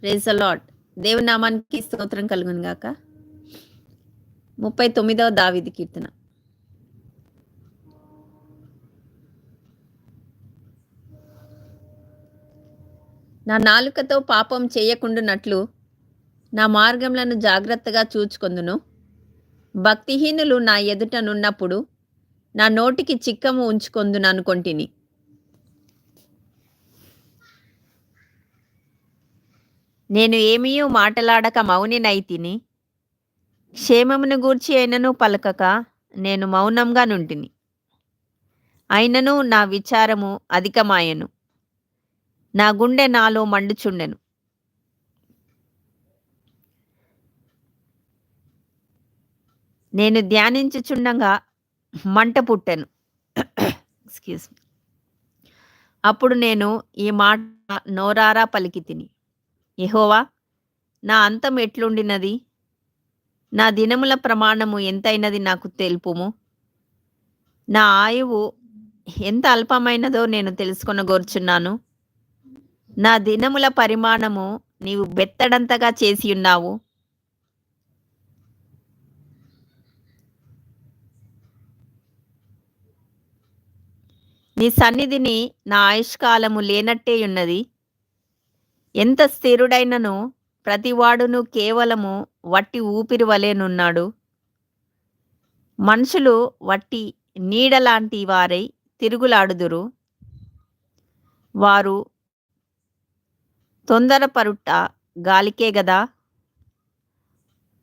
Praise allot దేవుని నామానికి స్తోత్రం కలుగును గాక. ముప్పై తొమ్మిదవ దావిది కీర్తన. నా నాలుకతో పాపం చేయకుండునట్లు నా మార్గంలను జాగ్రత్తగా చూచుకొందును. భక్తిహీనులు నా ఎదుట నున్నప్పుడు నా నోటికి చిక్కము ఉంచుకొందును నేను ఏమీయూ మాటలాడక మౌనినైతిని. క్షేమమును గూర్చి అయినను పలకక నేను మౌనంగా నుంటిని. అయినను నా విచారము అధికమాయెను. నా గుండె నాలో మండుచుండెను. నేను ధ్యానించుచుండగా మంట పుట్టెను. ఎక్స్క్యూజ్ అప్పుడు నేను ఈ మాట నోరారా పలికి తిని. యహోవా నా అంతం ఎట్లుండినది? నా దినముల ప్రమాణము ఎంతైనది నాకు తెలుపుము? నా ఆయువు ఎంత అల్పమైనదో నేను తెలుసుకొనగోర్చున్నాను. నా దినముల పరిమాణము నీవు బెత్తడంతగా చేసి ఉన్నావు నీ సన్నిధిని నా ఆయుష్కాలము లేనట్టే ఉన్నది ఎంత స్థిరుడైనను ప్రతివాడును కేవలము వట్టి ఊపిరి వలెనున్నాడు మనుషులు వట్టి నీడలాంటి వారై తిరుగులాడుదురు. వారు తొందరపరుట గాలికే గదా.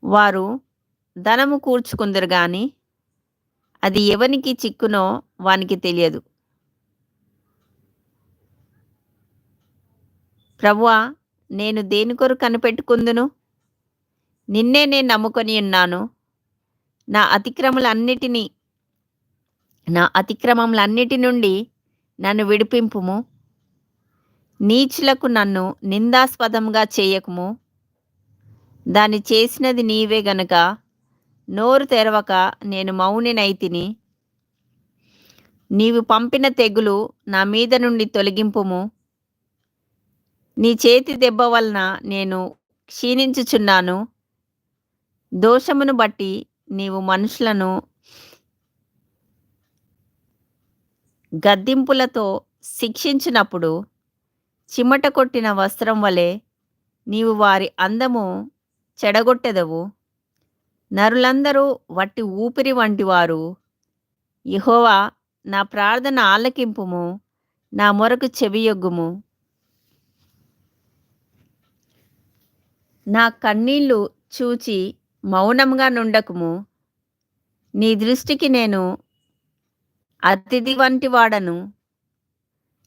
వారు ధనము కూర్చుకుందరు కానీ అది ఎవనికి చిక్కునో వానికి తెలియదు. ప్రభువా నేను దేని కొరకు కనిపెట్టుకుందును? నిన్నే నేను నమ్ముకొని ఉన్నాను. నా అతిక్రమలన్నిటినీ నా అతిక్రమములన్నిటి నుండి నన్ను విడిపింపుము. నీచులకు నన్ను నిందాస్పదంగా చేయకుము. దాన్ని చేసినది నీవే గనుక నోరు తెరవక నేను మౌనినైతిని నీవు పంపిన తెగులు నా మీద నుండి తొలగింపుము. నీ చేతి దెబ్బ వలన నేను క్షీణించుచున్నాను. దోషమును బట్టి నీవు మనుషులను గద్దింపులతో శిక్షించినప్పుడు చిమట కొట్టిన వస్త్రం వలె నీవు వారి అందము చెడగొట్టెదవు. నరులందరూ వట్టి ఊపిరి వంటి వారు యహోవా నా ప్రార్థన ఆలకింపుము నా మొరకు చెవియొగ్గుము. నా కన్నీళ్ళు చూచి మౌనంగా నుండకుము. నీ దృష్టికి నేను అతిథి వంటి వాడను.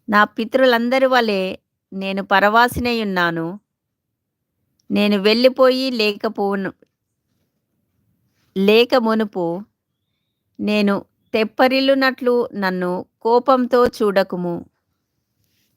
నా పితరులందరి వలె నేను పరవాసినై ఉన్నాను నేను వెళ్ళిపోయి లేకపోను లేక మునుపు నేను తెప్పరిల్లునట్లు నన్ను కోపంతో చూడకుము.